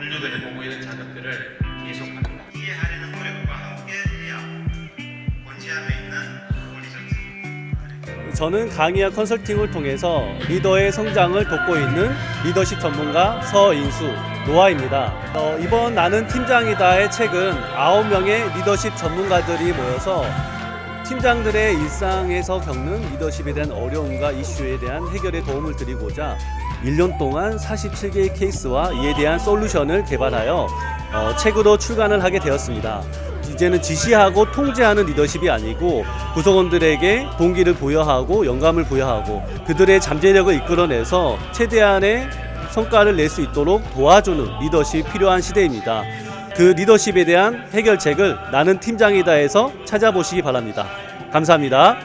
분류되는 보고 있는 작업들을 계속합니다. 이해하려는 노력과 함께 해야 본지함에 있는 오디션스 저는 강의와 컨설팅을 통해서 리더의 성장을 돕고 있는 리더십 전문가 서인수 노아입니다. 어, 이번 나는 팀장이다의 책은 9명의 리더십 전문가들이 모여서 팀장들의 일상에서 겪는 리더십에 대한 어려움과 이슈에 대한 해결에 도움을 드리고자 1년 동안 47개의 케이스와 이에 대한 솔루션을 개발하여 어, 책으로 출간을 하게 되었습니다. 이제는 지시하고 통제하는 리더십이 아니고 구성원들에게 동기를 부여하고 영감을 부여하고 그들의 잠재력을 이끌어내서 최대한의 성과를 낼 수 있도록 도와주는 리더십이 필요한 시대입니다. 그 리더십에 대한 해결책을 나는 팀장이다에서 찾아보시기 바랍니다. 감사합니다.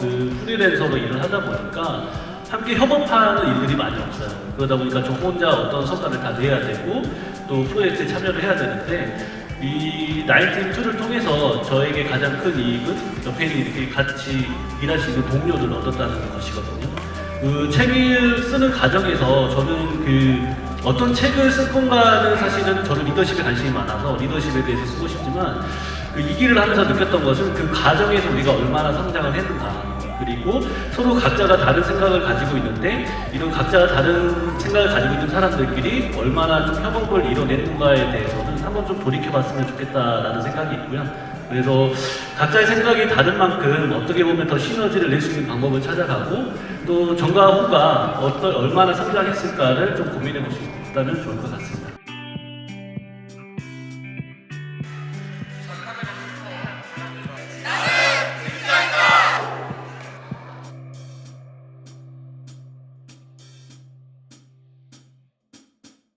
그 프리랜서로 일을 하다 보니까 함께 협업하는 일들이 많이 없어요. 그러다 보니까 저 혼자 어떤 성과를 다 내야 되고 또 프로젝트에 참여를 해야 되는데 이 나인틴 2를 통해서 저에게 가장 큰 이익은 옆에 있는 이렇게 같이 일할 수 있는 동료들을 얻었다는 것이거든요. 그 책을 쓰는 과정에서 저는 그 어떤 책을 쓸 건가는 사실은 저는 리더십에 관심이 많아서 리더십에 대해서 쓰고 싶지만 그 이 길을 하면서 느꼈던 것은 그 과정에서 우리가 얼마나 성장을 했는가 그리고 서로 각자가 다른 생각을 가지고 있는데 이런 각자가 다른 생각을 가지고 있는 사람들끼리 얼마나 좀 협업을 이뤄냈는가에 대해서는 한번 좀 돌이켜봤으면 좋겠다라는 생각이 있고요. 그래서 각자의 생각이 다른 만큼 어떻게 보면 더 시너지를 낼 수 있는 방법을 찾아가고 또 전과 후가 어떤 얼마나 성장했을까를 좀 고민해 볼 수 있다면 좋을 것 같습니다.